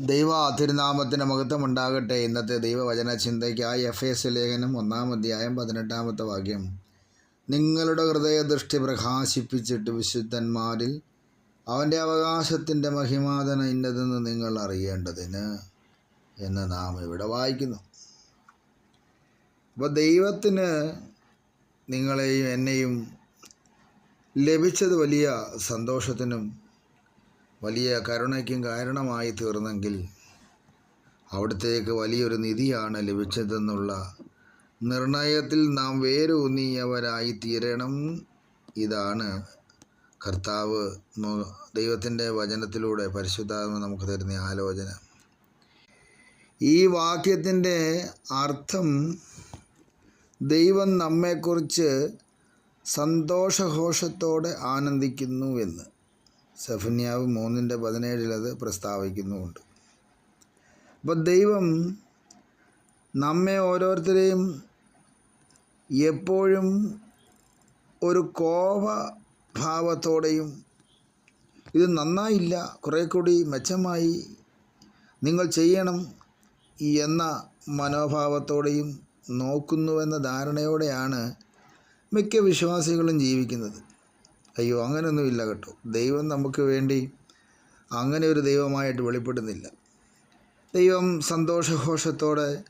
ദൈവ തിരുനാമത്തിന് മഹത്വം ഉണ്ടാകട്ടെ ഇന്നത്തെ ദൈവവചന ചിന്തയ്ക്കായി എഫ് എസ് ലേഖനം ഒന്നാം അധ്യായം പതിനെട്ടാമത്തെ വാക്യം. നിങ്ങളുടെ ഹൃദയദൃഷ്ടി പ്രകാശിപ്പിച്ചിട്ട് വിശുദ്ധന്മാരിൽ അവന്റെ അവകാശത്തിന്റെ മഹിമാതന ഇന്നതെന്ന് നിങ്ങൾ അറിയേണ്ടതിന് എന്ന് നാം ഇവിടെ വായിക്കുന്നു. അപ്പോൾ ദൈവത്തിന് നിങ്ങളെയും എന്നെയും ലഭിച്ചത് വലിയ സന്തോഷത്തിനും വലിയ കരുണയ്ക്കും കാരണമായി തീർന്നെങ്കിൽ അവിടത്തേക്ക് വലിയൊരു നിധിയാണ് ലഭിച്ചതെന്നുള്ള നിർണയത്തിൽ നാം വേരൂന്നിയവരായി തീരണം ഇതാണ് കർത്താവ് ദൈവത്തിന്റെ വചനത്തിലൂടെ പരിശുദ്ധാത്മ നമുക്ക് തരുന്ന ആലോചന. ഈ വാക്യത്തിന്റെ അർത്ഥം ദൈവം നമ്മെക്കുറിച്ച് സന്തോഷഘോഷത്തോടെ ആനന്ദിക്കുന്നു എന്ന്. സെഫന്യാവ് മൂന്നിന്റെ പതിനേഴിലത് പ്രസ്താവിക്കുന്നുമുണ്ട്. അപ്പോൾ ദൈവം നമ്മെ ഓരോരുത്തരെയും എപ്പോഴും ഒരു കോപഭാവത്തോടെയും ഇത് നന്നായില്ല കുറേ കൂടി മെച്ചമായി നിങ്ങൾ ചെയ്യണം എന്ന മനോഭാവത്തോടെയും നോക്കുന്നുവെന്ന ധാരണയോടെയാണ് മിക്ക വിശ്വാസികളും ജീവിക്കുന്നത്. അയ്യോ അങ്ങനെയൊന്നുമില്ല കേട്ടോ. ദൈവം നമുക്ക് വേണ്ടി അങ്ങനെ ഒരു ദൈവമായിട്ട് വെളിപ്പെടുന്നില്ല. ദൈവം സന്തോഷഘോഷത്തോടെ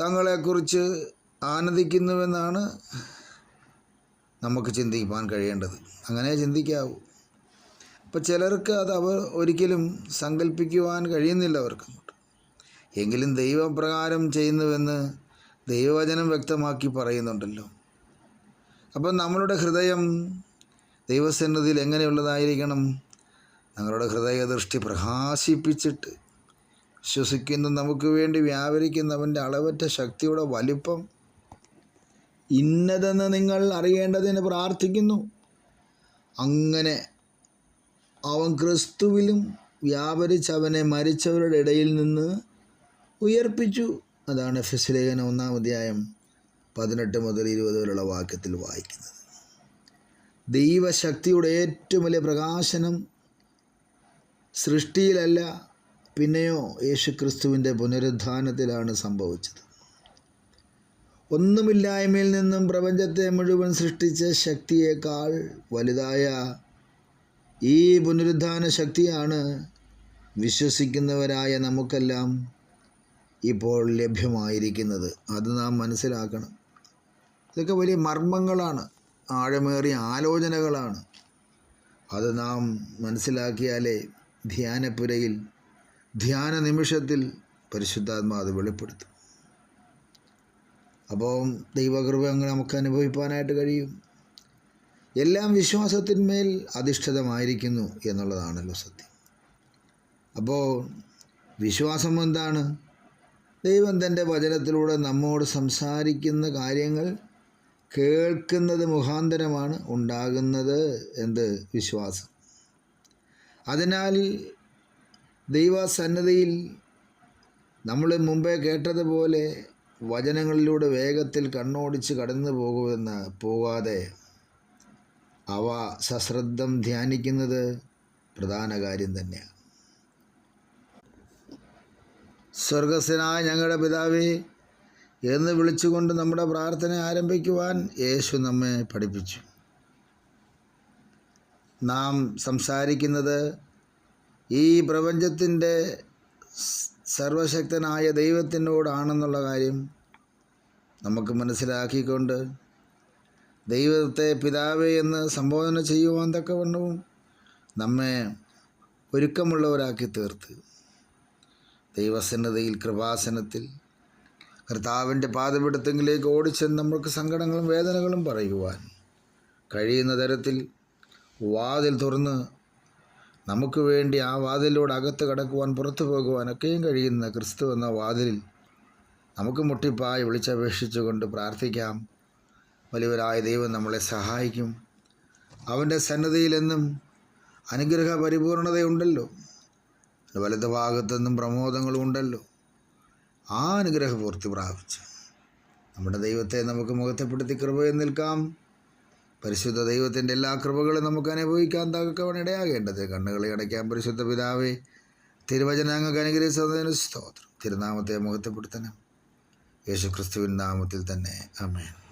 തങ്ങളെക്കുറിച്ച് ആനന്ദിക്കുന്നുവെന്നാണ് നമുക്ക് ചിന്തിക്കാൻ കഴിയേണ്ടത്. അങ്ങനെ ചിന്തിക്കാവൂ. അപ്പോൾ ചിലർക്ക് അത് അവർ ഒരിക്കലും സങ്കല്പിക്കുവാൻ കഴിയുന്നില്ല അവർക്ക്. എങ്കിലും ദൈവപ്രകാരം ചെയ്യുന്നുവെന്ന് ദൈവവചനം വ്യക്തമാക്കി പറയുന്നുണ്ടല്ലോ. അപ്പം നമ്മളുടെ ഹൃദയം ദൈവസന്നിധിയിൽ എങ്ങനെയുള്ളതായിരിക്കണം? ഞങ്ങളുടെ ഹൃദയദൃഷ്ടി പ്രകാശിപ്പിച്ചിട്ട് വിശ്വസിക്കുന്ന. നമുക്ക് വേണ്ടി വ്യാപരിക്കുന്നവന്റെ അളവറ്റ ശക്തിയുടെ വലിപ്പം ഇന്നതെന്ന് നിങ്ങൾ അറിയേണ്ടതിന് പ്രാർത്ഥിക്കുന്നു. അങ്ങനെ അവൻ ക്രിസ്തുവിലും വ്യാപരിച്ചവനെ മരിച്ചവരുടെ ഇടയിൽ നിന്ന് ഉയർപ്പിച്ചു. അതാണ് ഫിസ്ലേഖന ഒന്നാം അധ്യായം. പതിനെട്ട് മുതൽ ഇരുപത് വരെയുള്ള വാക്യത്തിൽ വായിക്കുന്നത്. ദൈവശക്തിയുടെ ഏറ്റവും വലിയ പ്രകാശനം സൃഷ്ടിയിലല്ല പിന്നെയോ യേശുക്രിസ്തുവിന്റെ പുനരുദ്ധാനത്തിലാണ് സംഭവിച്ചത്. ഒന്നുമില്ലായ്മയിൽ നിന്നും പ്രപഞ്ചത്തെ മുഴുവൻ സൃഷ്ടിച്ച ശക്തിയേക്കാൾ വലുതായ ഈ പുനരുദ്ധാന ശക്തിയാണ് വിശ്വസിക്കുന്നവരായ നമുക്കെല്ലാം ഇപ്പോൾ ലഭ്യമായിരിക്കുന്നത്. അത് നാം മനസ്സിലാക്കണം. ഇതൊക്കെ വലിയ മർമ്മങ്ങളാണ്. ആഴമേറിയ ആലോചനകളാണ്. അത് നാം മനസ്സിലാക്കിയാലേ ധ്യാനപ്പുരയിൽ ധ്യാന നിമിഷത്തിൽ പരിശുദ്ധാത്മാ അത് വെളിപ്പെടുത്തും. അപ്പോൾ ദൈവകൃപ അങ്ങനെ നമുക്ക് അനുഭവിക്കാനായിട്ട് കഴിയും. എല്ലാം വിശ്വാസത്തിന്മേൽ അധിഷ്ഠിതമായിരിക്കുന്നു എന്നുള്ളതാണല്ലോ സത്യം. അപ്പോൾ വിശ്വാസം എന്താണ്? ദൈവം തന്റെ വചനത്തിലൂടെ നമ്മോട് സംസാരിക്കുന്ന കാര്യങ്ങൾ കേൾക്കുന്നത് മുഖാന്തരമാണ് ഉണ്ടാകുന്നത് എന്ത് വിശ്വാസം. അതിനാൽ ദൈവസന്നദ്ധിയിൽ നമ്മൾ മുമ്പേ കേട്ടതുപോലെ വചനങ്ങളിലൂടെ വേഗത്തിൽ കണ്ണോടിച്ച് കടന്നു പോകുമെന്ന് പോകാതെ അവ സശ്രദ്ധം ധ്യാനിക്കുന്നത് പ്രധാന കാര്യം തന്നെയാണ്. സ്വർഗസ്വനായ ഞങ്ങളുടെ പിതാവേ എന്ന് വിളിച്ചുകൊണ്ട് നമ്മുടെ പ്രാർത്ഥന ആരംഭിക്കുവാൻ യേശു നമ്മെ പഠിപ്പിച്ചു. നാം സംസാരിക്കുന്നത് ഈ പ്രപഞ്ചത്തിന്റെ സർവശക്തനായ ദൈവത്തിനോടാണെന്നുള്ള കാര്യം നമുക്ക് മനസ്സിലാക്കിക്കൊണ്ട് ദൈവത്തെ പിതാവേ എന്ന് സംബോധന ചെയ്യുവാൻ തക്കവണ്ണവും നമ്മെ ഒരുക്കമുള്ളവരാക്കി തീർത്ത്. ദൈവസന്നതയിൽ കൃപാസനത്തിൽ കർത്താവിന്റെ പാതപിടുത്തെങ്കിലേക്ക് ഓടിച്ചെന്ന് നമ്മൾക്ക് സങ്കടങ്ങളും വേദനകളും പറയുവാൻ കഴിയുന്ന തരത്തിൽ വാതിൽ തുറന്ന് നമുക്ക് വേണ്ടി ആ വാതിലിലൂടെ അകത്ത് കടക്കുവാൻ പുറത്തു പോകുവാനൊക്കെയും കഴിയുന്ന ക്രിസ്തു എന്ന വാതിലിൽ നമുക്ക് മുട്ടിപ്പായി വിളിച്ചപേക്ഷിച്ചുകൊണ്ട് പ്രാർത്ഥിക്കാം. വലിയവരായ ദൈവം നമ്മളെ സഹായിക്കും. അവന്റെ സന്നദ്ധയിലെന്നും അനുഗ്രഹ പരിപൂർണതയുണ്ടല്ലോ വലത് ഭാഗത്തുനിന്നും പ്രമോദങ്ങളും ഉണ്ടല്ലോ ആ അനുഗ്രഹപൂർത്തി പ്രാപിച്ച്. നമ്മുടെ ദൈവത്തെ നമുക്ക് മുഖത്തെപ്പെടുത്തി കൃപയിൽ നിൽക്കാം. പരിശുദ്ധ ദൈവത്തിന്റെ എല്ലാ കൃപകളും നമുക്ക് അനുഭവിക്കാൻ തക്കവണ്ണം ഇടയാകേണ്ടത്. കണ്ണുകളെ അടയ്ക്കാൻ പരിശുദ്ധ പിതാവേ തിരുവചനങ്ങൾക്ക് അനുഗ്രഹിച്ചതിന് സ്തോത്രം. തിരുനാമത്തെ മുഖത്തെപ്പെടുത്തണം. യേശുക്രിസ്തുവിൻ നാമത്തിൽ തന്നെ. അമേൻ